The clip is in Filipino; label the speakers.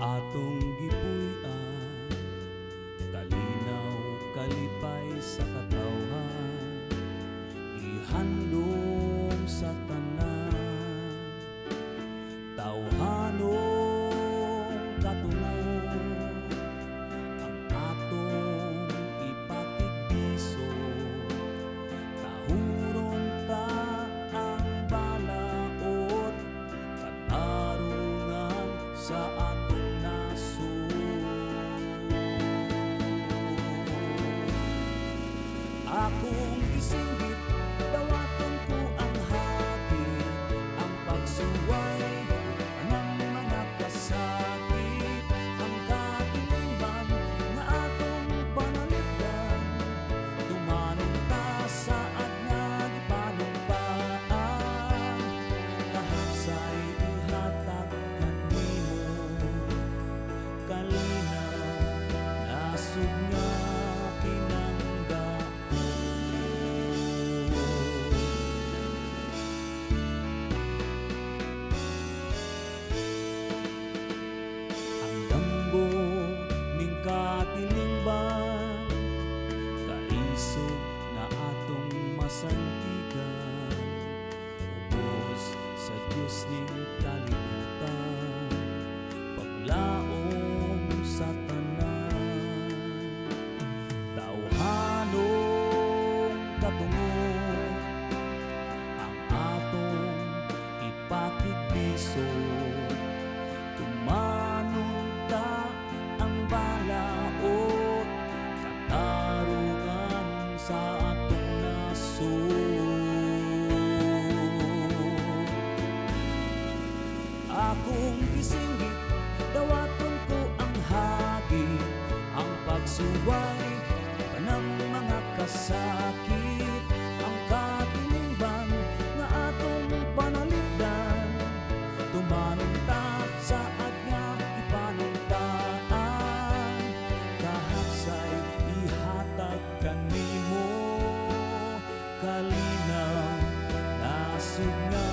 Speaker 1: atong gipuy-an kalinaw kalipay sa katawhan ihandom sa tanan. Tawhanong katulong ang atong ipakigpiso Tahuron ta ang balaod Katarungan sa acontecendo. timbang Kaisog na atong masantigan Ubos sa Diyos ning kalimutan Paglaong sa tanan. Tawhanong katungod Ang atong ipakikisod singgit Dawaton ko ang hagi Ang pagsuway Kanang mga kasakit Ang katinimbang Nga atong panalitan. Tumanong ta Saad nga ipanuntaan Kahapsay ihatag kanimo Kalinaw na